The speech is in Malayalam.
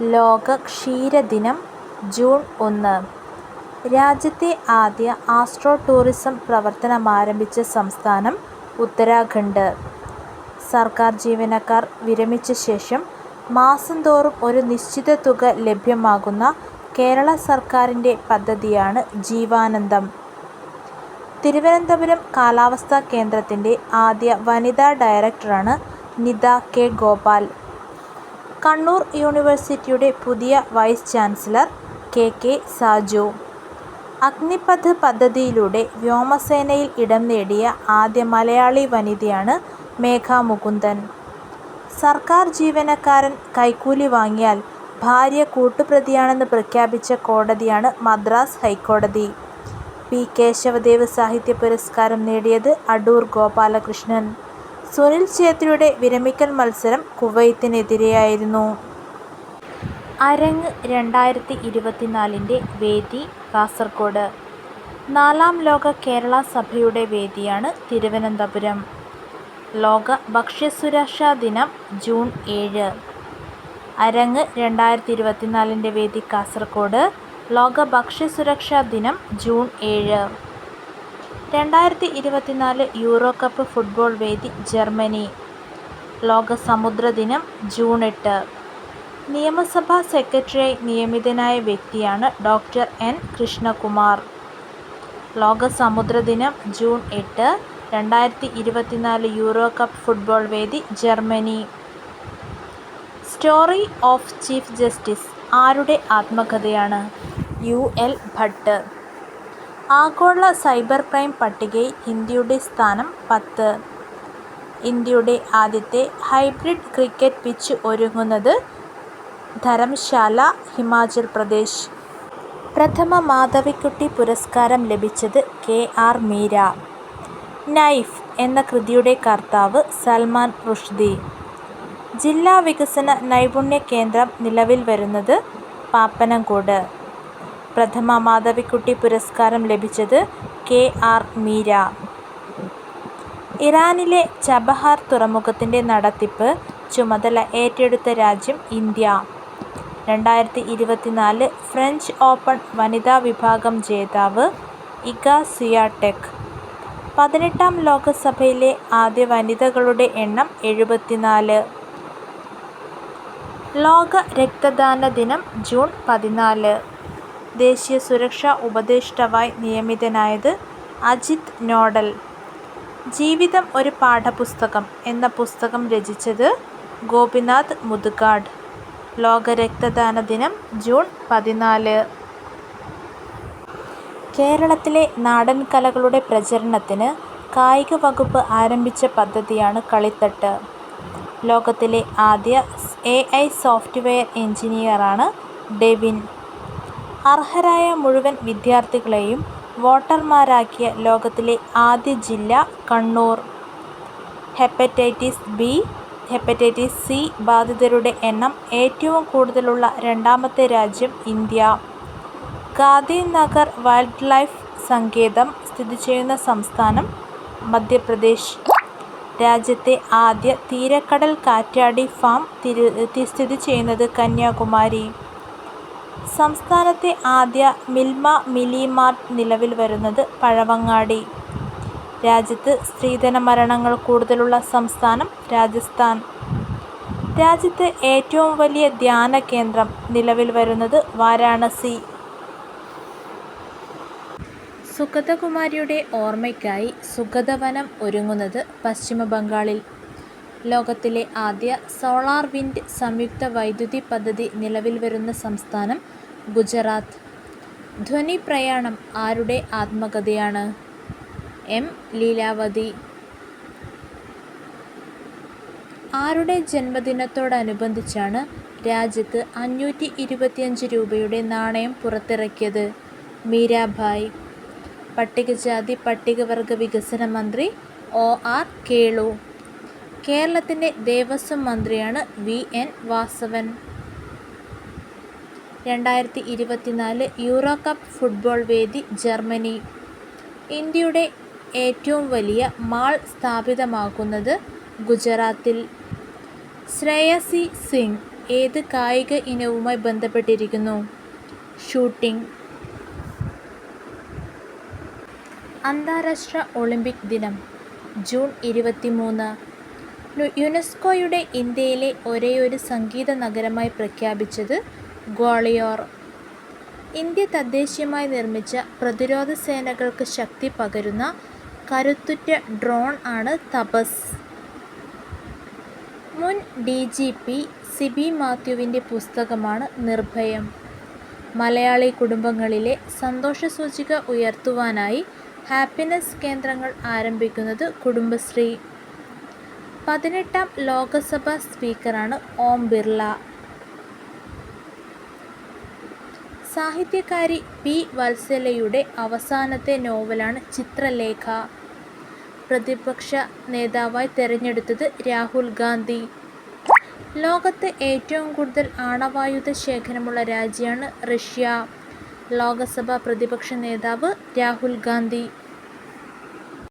ലോക ക്ഷീരദിനം ജൂൺ ഒന്ന്. രാജ്യത്തെ ആദ്യ ആസ്ട്രോ ടൂറിസം പ്രവർത്തനം ആരംഭിച്ച സംസ്ഥാനം ഉത്തരാഖണ്ഡ്. സർക്കാർ ജീവനക്കാർ വിരമിച്ച ശേഷം മാസം തോറും ഒരു നിശ്ചിത തുക ലഭ്യമാകുന്ന കേരള സർക്കാരിന്റെ പദ്ധതിയാണ് ജീവാനന്ദം. തിരുവനന്തപുരം കാലാവസ്ഥാ കേന്ദ്രത്തിന്റെ ആദ്യ വനിതാ ഡയറക്ടറാണ് നിത കെ ഗോപാൽ. കണ്ണൂർ യൂണിവേഴ്സിറ്റിയുടെ പുതിയ vice chancellor K K Saju. Agnipath പദ്ധതിയിലൂടെ വ്യോമസേനയിൽ ഇടം നേടിയ ആദ്യ മലയാളി വനിതയാണ് മേഘ മുകുന്ദൻ. സർക്കാർ ജീവനക്കാരൻ കൈക്കൂലി വാങ്ങിയാൽ ഭാര്യ കൂട്ടുപ്രതിയാണെന്ന് പ്രഖ്യാപിച്ച കോടതിയാണ് മദ്രാസ് ഹൈക്കോടതി. പി. കേശവദേവ് സാഹിത്യ പുരസ്കാരം നേടിയത് അടൂർ ഗോപാലകൃഷ്ണൻ. സുനിൽ ഛേത്രിയുടെ വിരമിക്കൽ മത്സരം കുവൈത്തിനെതിരെയായിരുന്നു. അരങ്ങ് രണ്ടായിരത്തി ഇരുപത്തിനാലിന്റെ വേദി കാസർഗോഡ് നാലാം ലോക കേരള സഭയുടെ വേദിയാണ് തിരുവനന്തപുരം. ലോക ഭക്ഷ്യസുരക്ഷാ ദിനം ജൂൺ ഏഴ്. അരങ്ങ് രണ്ടായിരത്തി ഇരുപത്തിനാലിന്റെ വേദി കാസർഗോഡ് ലോക ഭക്ഷ്യസുരക്ഷാ ദിനം ജൂൺ ഏഴ്. രണ്ടായിരത്തി ഇരുപത്തിനാല് യൂറോകപ്പ് ഫുട്ബോൾ വേദി ജർമ്മനി. ലോക സമുദ്ര ദിനം ജൂൺ എട്ട്. നിയമസഭാ സെക്രട്ടറിയായി നിയമിതനായ വ്യക്തിയാണ് ഡോക്ടർ എൻ. കൃഷ്ണകുമാർ. ലോക സമുദ്ര ദിനം ജൂൺ എട്ട്. രണ്ടായിരത്തി ഇരുപത്തിനാല് യൂറോകപ്പ് ഫുട്ബോൾ വേദി Germany. Story of chief justice ആരുടെ ആത്മകഥയാണ്? യു. എൽ. ഭട്ട്. ആഗോള സൈബർ ക്രൈം പട്ടികയിൽ ഇന്ത്യയുടെ സ്ഥാനം പത്ത്. ഇന്ത്യയുടെ ആദ്യത്തെ ഹൈബ്രിഡ് ക്രിക്കറ്റ് പിച്ച് ഒരുങ്ങുന്നത് ധരംശാല, ഹിമാചൽ പ്രദേശ്. പ്രഥമ മാധവിക്കുട്ടി പുരസ്കാരം ലഭിച്ചത് കെ. ആർ. മീര. നൈഫ് എന്ന കൃതിയുടെ കർത്താവ് സൽമാൻ റുഷ്ദി. ജില്ലാ വികസന നൈപുണ്യ കേന്ദ്രം നിലവിൽ വരുന്നത് പാപ്പനംകോട്. പ്രഥമ മാധവിക്കുട്ടി പുരസ്കാരം ലഭിച്ചത് കെ. ആർ. മീര. ഇറാനിലെ ചബഹാർ തുറമുഖത്തിന്റെ നടത്തിപ്പ് ചുമതല ഏറ്റെടുത്ത രാജ്യം ഇന്ത്യ. രണ്ടായിരത്തി ഇരുപത്തിനാല് ഫ്രഞ്ച് ഓപ്പൺ വനിതാ വിഭാഗം ജേതാവ് ഇഗ സിയാടെക് പതിനെട്ടാം ലോകസഭയിലെ ആദ്യ വനിതകളുടെ എണ്ണം എഴുപത്തിനാല്. ലോക രക്തദാന ദിനം ജൂൺ പതിനാല്. ദേശീയ സുരക്ഷാ ഉപദേഷ്ടാവായി നിയമിതനായത് അജിത് നോഡൽ. ജീവിതം ഒരു പാഠപുസ്തകം എന്ന പുസ്തകം രചിച്ചത് ഗോപിനാഥ് മുതുകാട്. ലോക രക്തദാന ദിനം ജൂൺ പതിനാല്. കേരളത്തിലെ നാടൻ കലകളുടെ പ്രചരണത്തിന് കായിക വകുപ്പ് ആരംഭിച്ച പദ്ധതിയാണ് കളിത്തട്ട്. ലോകത്തിലെ ആദ്യ എ. ഐ. സോഫ്റ്റ്വെയർ എഞ്ചിനീയറാണ് ഡെവിൻ. അർഹരായ മുഴുവൻ വിദ്യാർത്ഥികളെയും വോട്ടർമാരാക്കിയ ലോകത്തിലെ ആദ്യ ജില്ല Kannur. Hepatitis B, hepatitis C ബാധിതരുടെ എണ്ണം ഏറ്റവും കൂടുതലുള്ള രണ്ടാമത്തെ രാജ്യം ഇന്ത്യ. ഗാന്ധിനഗർ വൈൽഡ് ലൈഫ് സങ്കേതം സ്ഥിതി ചെയ്യുന്ന സംസ്ഥാനം മധ്യപ്രദേശ്. രാജ്യത്തെ ആദ്യ തീരക്കടൽ കാറ്റാടി ഫാം സ്ഥിതി ചെയ്യുന്നത് കന്യാകുമാരി. സംസ്ഥാനത്തെ ആദ്യ മിൽമ മിനി മാർട്ട് നിലവിൽ വരുന്നത് പഴവങ്ങാടി. രാജ്യത്ത് സ്ത്രീധന മരണങ്ങൾ കൂടുതലുള്ള സംസ്ഥാനം രാജസ്ഥാൻ. രാജ്യത്ത് ഏറ്റവും വലിയ ധ്യാന കേന്ദ്രം നിലവിൽ വരുന്നത് വാരാണസി. സുഗതകുമാരിയുടെ ഓർമ്മയ്ക്കായി സുഗതവനം ഒരുങ്ങുന്നത് പശ്ചിമ ബംഗാളിൽ. ലോകത്തിലെ ആദ്യ സോളാർ വിൻഡ് സംയുക്ത വൈദ്യുതി പദ്ധതി നിലവിൽ വരുന്ന സംസ്ഥാനം ഗുജറാത്ത്. ധ്വനി പ്രയാണം ആരുടെ ആത്മകഥയാണ്? എം. ലീലാവതി. ആരുടെ ജന്മദിനത്തോടനുബന്ധിച്ചാണ് രാജ്യത്ത് അഞ്ഞൂറ്റി ഇരുപത്തിയഞ്ച് രൂപയുടെ നാണയം പുറത്തിറക്കിയത്? മീരാഭായ്. പട്ടികജാതി പട്ടികവർഗ വികസന മന്ത്രി ഒ. ആർ. കേളു. കേരളത്തിന്റെ ദേവസ്വം മന്ത്രിയാണ് വി. എൻ. വാസവൻ. രണ്ടായിരത്തി ഇരുപത്തിനാല് യൂറോകപ്പ് ഫുട്ബോൾ വേദി ജർമ്മനി. ഇന്ത്യയുടെ ഏറ്റവും വലിയ മാൾ സ്ഥാപിതമാക്കുന്നത് ഗുജറാത്തിൽ. ശ്രേയസി സിംഗ് ഏത് കായിക ഇനവുമായി ബന്ധപ്പെട്ടിരിക്കുന്നു ഷൂട്ടിംഗ് അന്താരാഷ്ട്ര ഒളിമ്പിക് ദിനം ജൂൺ ഇരുപത്തിമൂന്ന് യുനെസ്കോയുടെ ഇന്ത്യയിലെ ഒരേയൊരു സംഗീത നഗരമായി പ്രഖ്യാപിച്ചത് ഗ്വാളിയോർ. ഇന്ത്യ തദ്ദേശീയമായി നിർമ്മിച്ച പ്രതിരോധ സേനകൾക്ക് ശക്തി പകരുന്ന കരുത്തുറ്റ ഡ്രോൺ ആണ് തപസ്. മുൻ ഡി ജി പി സിബി മാത്യുവിന്റെ പുസ്തകമാണ് നിർഭയം. മലയാളി കുടുംബങ്ങളിലെ സന്തോഷ സൂചിക ഉയർത്തുവാനായി ഹാപ്പിനെസ് കേന്ദ്രങ്ങൾ ആരംഭിക്കുന്നത് കുടുംബശ്രീ. പതിനെട്ടാം ലോകസഭാ സ്പീക്കറാണ് ഓം ബിർള. സാഹിത്യകാരി പി വത്സലയുടെ അവസാനത്തെ നോവലാണ് ചിത്രലേഖ. പ്രതിപക്ഷ നേതാവായി തെരഞ്ഞെടുത്തത് രാഹുൽ ഗാന്ധി. ലോകത്ത് ഏറ്റവും കൂടുതൽ ആണവായുധ ശേഖരമുള്ള രാജ്യമാണ് റഷ്യ. ലോകസഭാ പ്രതിപക്ഷ നേതാവ് രാഹുൽ ഗാന്ധി.